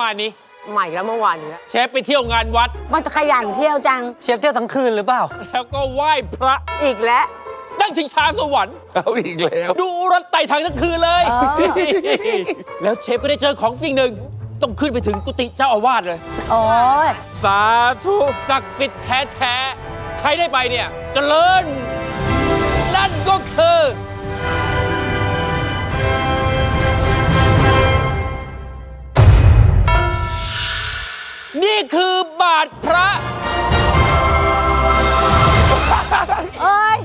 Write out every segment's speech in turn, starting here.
วานนี้ ใหม่แล้วเมื่อวานเนี้ยเชฟไปเที่ยวงานวัด มันจะขยันเที่ยวจัง เชฟเที่ยวทั้งคืนหรือเปล่า แล้วก็ไหว้พระอีกแล้ว นั่งชิงช้าสวรรค์ เอาอีกแล้ว ดูรถไต่ทางทั้งคืนเลย เออ แล้วเชฟก็ได้เจอของสิ่งหนึ่ง ต้องขึ้นไปถึงกุฏิเจ้าอาวาสเลย โอ้ยสาธุศักดิ์สิทธิ์แท้ๆ ใครได้ไปเนี่ยจเจริญ บาทพระ เอ้ย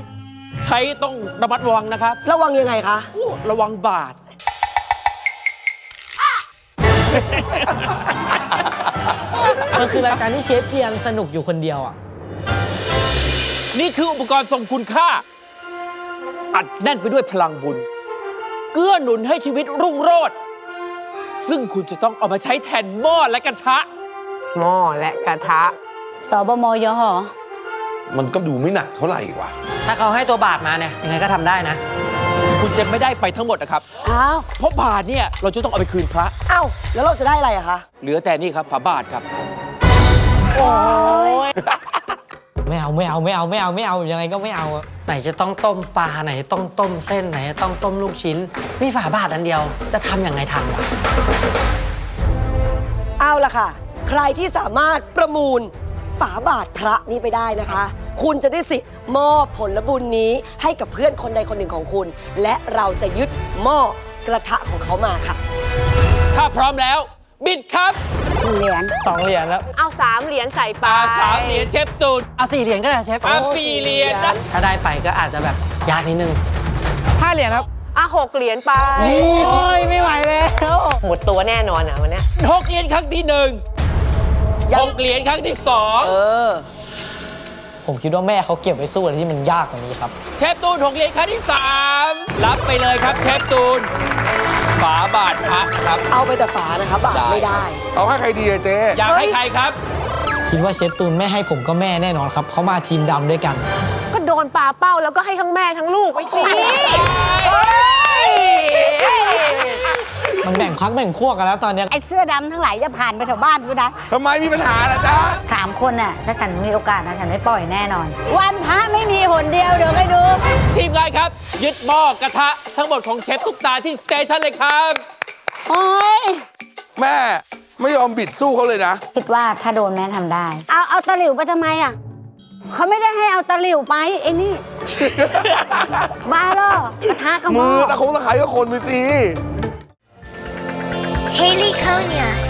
ใช้ต้องระมัดระวังนะครับ ระวังยังไงคะโอ้ระวังบาท มันคือรายการที่เชฟเพียงสนุกอยู่คนเดียวอะ นี่คืออุปกรณ์ทรงคุณค่า อัดแน่นไปด้วยพลังบุญ เกื้อหนุนให้ชีวิตรุ่งโรจน์ซึ่งคุณจะต้องเอามาใช้แทนหม้อและกระทะ หม้อและกระทะ สบมยหอมันก็ดูไม่หนักเท่าไหร่ว่ะ ถ้าเขาให้ตัวบาทมาเนี่ยยังไงก็ทำได้นะ คุณจะไม่ได้ไปทั้งหมดนะครับ อ้าวเพราะบาทเนี่ยเราจะต้องเอาไปคืนพระ อ้าวแล้วเราจะได้อะไรอะคะ เหลือแต่นี่ครับฝาบาทครับ ไม่เอาไม่เอาไม่เอาไม่เอาไม่เอายังไงก็ไม่เอาอะไหนจะต้องต้มปลาไหนจะต้องต้มเส้นไหนจะต้องต้มลูกชิ้น นี่ฝาบาทอันเดียวจะทำยังไงทันวะ เอาละค่ะ ใครที่สามารถประมูลฝาบาทพระนี้ไปได้นะคะ คุณจะได้สิทธิ์มอบผลบุญนี้ให้กับเพื่อนคนใดคนหนึ่งของคุณ และเราจะยึดหม้อกระทะของเขามาค่ะ ถ้าพร้อมแล้ว บิดครับเหรียญสองเหรียญแล้วเอาสามเหรียญใส่ไปปาสามเหรียญเชฟตูนเอาสี่เหรียญก็ได้เชฟอาสี่เหรียญนะถ้าได้ไปก็อาจจะแบบยากนิดนึงห้าเหรียญครับอะหกเหรียญไปโอ้ยไม่ไหวแล้วหมดตัวแน่นอนอะวันเนี้ยหกเหรียญครั้งที่หนึ่ง หกเหรียญครั้งที่สองเออ ผมคิดว่าแม่เขาเก็บไว้สู้อะไรที่มันยากกว่านี้ครับ เชฟตูนหกเหรียญครั้งที่สามรับไปเลยครับเชฟตูน ฝาบาทพระครับ เอาไปแต่ฝานะคะบาทไม่ได้ เอาให้ใครดีอะเจ๊อยากให้ใครครับ คิดว่าเชฟตูนไม่ให้ผมก็แม่แน่นอนครับเขามาทีมดำด้วยกัน ก็โดนปลาเป้าแล้วก็ให้ทั้งแม่ทั้งลูกไปสิ พักแบ่งขั้วกันแล้วตอนเนี้ยไอ้เสื้อดำทั้งหลายจะผ่านไปแถวบ้านกูนะทำไมมีปัญหาล่ะจ๊ะสามคนน่ะถ้าฉันมีโอกาสนะฉันไม่ปล่อยแน่นอน วันพระไม่มีหนเดียวเดี๋ยวไปดูทีมงานครับ ยึดหม้อกระทะทั้งหมดของเชฟตุ๊กตาที่สเตชันเลยครับ โอ้ยแม่ไม่ยอมบิดสู้เขาเลยนะ คิดว่าถ้าโดนแม่ทำได้ เอาเอาตะหลิวไปทำไมอะเขาไม่ได้ให้เอาตะหลิวไปไอ้นี่ บ้าเหรอกระทะกระหมืม้ออตะคงตะไคร้ก็คนไปสิ Haley Konya, 8